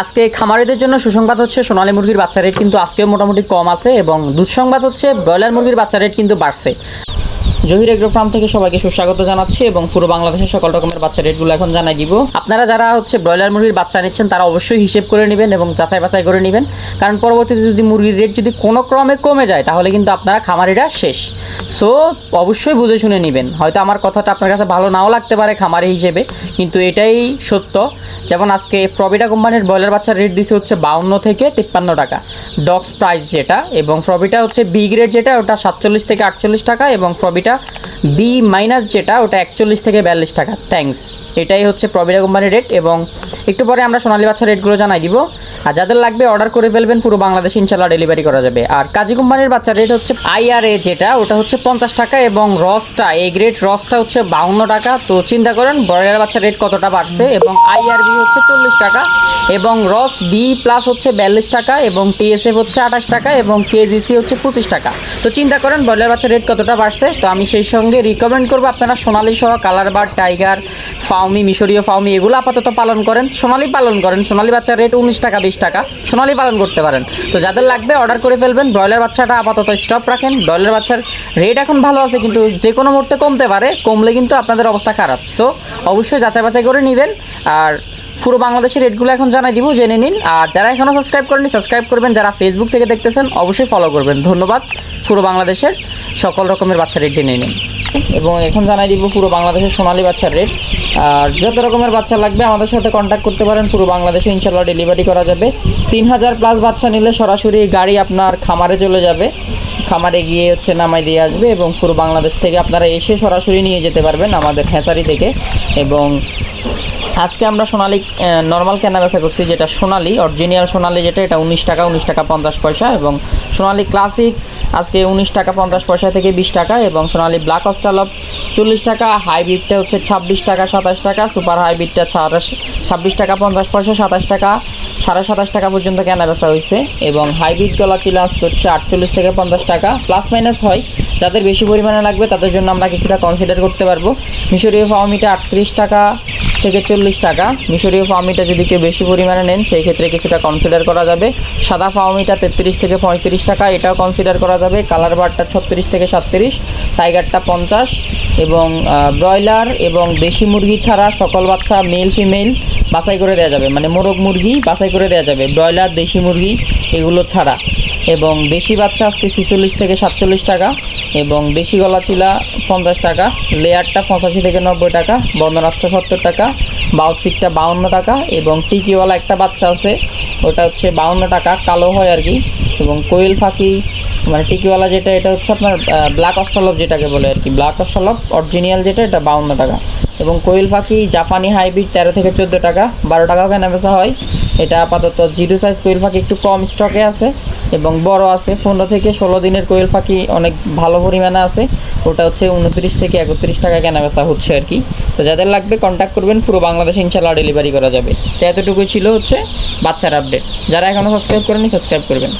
আজকে খামারিদের জন্য সুসংবাদ হচ্ছে সোনালী মুরগির বাচ্চা রেট কিন্তু আজকেও মোটামুটি কম আছে এবং দুঃসংবাদ হচ্ছে ব্রয়লার মুরগির বাচ্চা রেট কিন্তু বাড়ছে। জহির এগ্রো ফার্ম থেকে সবাইকে সুস্বাগত জানাচ্ছি এবং পুরো বাংলাদেশের সকল রকমের বাচ্চা রেটগুলো এখন জানাই দিব। আপনারা যারা হচ্ছে ব্রয়লার মুরগির বাচ্চা নিচ্ছেন, তারা অবশ্যই হিসেব করে নেবেন এবং যাচাই বাছাই করে নেবেন। কারণ পরবর্তীতে যদি মুরগির রেট যদি কোনো ক্রমে কমে যায়, তাহলে কিন্তু আপনারা খামারিরা শেষ। সো অবশ্যই বুঝে শুনে নেবেন। হয়তো আমার কথাটা আপনার কাছে ভালো নাও লাগতে পারে খামারি হিসেবে, কিন্তু এটাই সত্য। যেমন আজকে প্রবিটা কোম্পানির ব্রয়লার বাচ্চার রেট দিছে হচ্ছে বাউন্ন থেকে তিপ্পান্ন টাকা। ডক্স প্রাইস যেটা, এবং প্রবিটা হচ্ছে বি গ্রেড যেটা, ওটা সাতচল্লিশ থেকে আটচল্লিশ টাকা, এবং প্রবিটা বি মাইনাস যেটা, ওটা একচল্লিশ থেকে বিয়াল্লিশ টাকা। থ্যাংকস এটাই হচ্ছে প্রবিরা কোম্পানির রেট এবং একটু পরে আমরা সোনালী বাচ্চার রেটগুলো জানাই দিব। আর যাদের লাগবে অর্ডার করে ফেলবেন, পুরো বাংলাদেশে ইনশাল্লাহ ডেলিভারি করা যাবে। আর কাজী কোম্পানির বাচ্চার রেট হচ্ছে আইআরএ যেটা, ওটা হচ্ছে পঞ্চাশ টাকা এবং রসটা এই গ্রেড রসটা হচ্ছে বাউন্ন টাকা। তো চিন্তা করেন ব্রয়লার বাচ্চার রেট কতটা বাড়ছে এবং আইআরবি হচ্ছে চল্লিশ টাকা এবং রস বি প্লাস হচ্ছে বিয়াল্লিশ টাকা এবং টিএসএফ হচ্ছে আঠাশ টাকা এবং কেজিসি হচ্ছে পঁচিশ টাকা। তো চিন্তা করেন ব্রয়লার বাচ্চার রেট কতটা বাড়ছে? তো আমি সেই সঙ্গে রিকমেন্ড করব আপনারা সোনালি সহ কালার বার টাইগার ফাউমি মিশরীয় ফাউমি এগুলো আপাতত পালন করেন। সোনালি পালন করেন। সোনালি বাচ্চার রেট উনিশ টাকা বিশ টাকা সোনালি পালন করতে পারেন। তো যাদের লাগবে অর্ডার করে ফেলবেন, ব্রয়লার বাচ্চাটা আপাতত স্টপ রাখেন। ব্রয়লার বাচ্চার রেট এখন ভালো আছে, কিন্তু যে কোনো মুহূর্তে কমতে পারে, কমলে কিন্তু আপনাদের অবস্থা খারাপ। সো অবশ্যই যাচাই বাছাই করে নেবেন। আর পুরো বাংলাদেশের রেটগুলো এখন জানাই দিব, জেনে নিন। আর যারা এখনও সাবস্ক্রাইব করেনি সাবস্ক্রাইব করবেন। যারা ফেসবুক থেকে দেখতেছেন, অবশ্যই ফলো করবেন। ধন্যবাদ। পুরো বাংলাদেশের সকল রকমের বাচ্চা রেট জেনে নিন। এবং এখন জানাই দিব পুরো বাংলাদেশের সোনালী বাচ্চার রেট আর যত রকমের বাচ্চা লাগবে, আমাদের সাথে কন্ট্যাক্ট করতে পারেন। পুরো বাংলাদেশে ইনশাল্লাহ ডেলিভারি করা যাবে। তিন হাজার প্লাস বাচ্চা নিলে সরাসরি গাড়ি আপনার খামারে চলে যাবে। খামারে গিয়ে হচ্ছে নামাই দিয়ে আসবে এবং পুরো বাংলাদেশ থেকে আপনারা এসে সরাসরি নিয়ে যেতে পারবেন আমাদের হ্যাঁচারি থেকে। এবং আজকে আমরা সোনালি নর্মাল কেনা বেচা করছি যেটা সোনালি অরিজিনাল সোনালি যেটা, এটা উনিশ টাকা উনিশ টাকা পঞ্চাশ পয়সা এবং সোনালি ক্লাসিক আজকে উনিশ টাকা, পঞ্চাশ পয়সা থেকে বিশ টাকা এবং সোনালি ব্ল্যাক অফ চল্লিশ টাকা হাইব্রিডটা হচ্ছে ছাব্বিশ টাকা, সাতাশ টাকা সুপার হাইব্রিডটা ছাব্বিশ ছাব্বিশ টাকা, পঞ্চাশ পয়সা, সাতাশ টাকা, সাড়ে সাতাশ টাকা পর্যন্ত কেনা বেচা হয়েছে এবং হাইব্রিড গলা ছিল আজকে হচ্ছে আটচল্লিশ থেকে পঞ্চাশ টাকা প্লাস মাইনাস হয়। যাদের বেশি পরিমাণে লাগবে তাদের জন্য আমরা কিছুটা কনসিডার করতে পারব। মিশরীয় ফার্মিটা আটত্রিশ টাকা থেকে চল্লিশ টাকা। মিশরীয় ফার্মিটা যদি কেউ বেশি পরিমাণে নেন, সেই ক্ষেত্রে কিছুটা কনসিডার করা যাবে। সাদা ফার্মিটা তেত্রিশ থেকে পঁয়ত্রিশ টাকা, এটাও কনসিডার করা যাবে। কালার বারটা ছত্রিশ থেকে সাতত্রিশ টাইগারটা পঞ্চাশ এবং ব্রয়লার এবং দেশি মুরগি ছাড়া সকল বাচ্চা মেল ফিমেল বাছাই করে দেওয়া যাবে। মানে মোরগ মুরগি বাছাই করে দেওয়া যাবে। ব্রয়লার দেশি মুরগি এগুলো ছাড়া। এবং বেশি বাচ্চা আজকে ছিচল্লিশ থেকে সাতচল্লিশ টাকা এবং বেশি গলা চিলা পঞ্চাশ টাকা, লেয়ারটা পঁচাশি থেকে নব্বই টাকা, বর্ণরাষ্ট্র সত্তর টাকা বাউচিকটা বাউন্ন টাকা এবং টিকিওয়ালা একটা বাচ্চা আছে, ওটা হচ্ছে বাউন্ন টাকা, কালো হয় আর কি এবং কোয়েল ফাঁকি মানে টিকিওয়ালা যেটা, এটা হচ্ছে আপনার ব্ল্যাক অস্ট্রলভ যেটাকে বলে আর কি, ব্ল্যাক অস্ট্রলভ অরিজিনাল যেটা, এটা বাউন্ন টাকা এবং কোয়েল পাখি জাপানি হাইব্রিড তেরো থেকে চোদ্দ টাকা, বারো টাকাও কেনা বেচা হয়। এটা আপাতত জিরো সাইজ কোয়েল ফাঁকি একটু কম স্টকে আছে এবং বড় আছে। পনেরো থেকে ষোলো দিনের কোয়েল ফাঁকি অনেক ভালো পরিমাণে আছে। ওটা হচ্ছে উনত্রিশ থেকে একত্রিশ টাকা কেনা বেচা হচ্ছে আর কি। তো যাদের লাগবে কন্ট্যাক্ট করবেন, পুরো বাংলাদেশে ইনশাল্লাহ ডেলিভারি করা যাবে। তো এতটুকুই ছিল হচ্ছে বাচ্চার আপডেট যারা এখনও সাবস্ক্রাইব করেনি সাবস্ক্রাইব করবেন।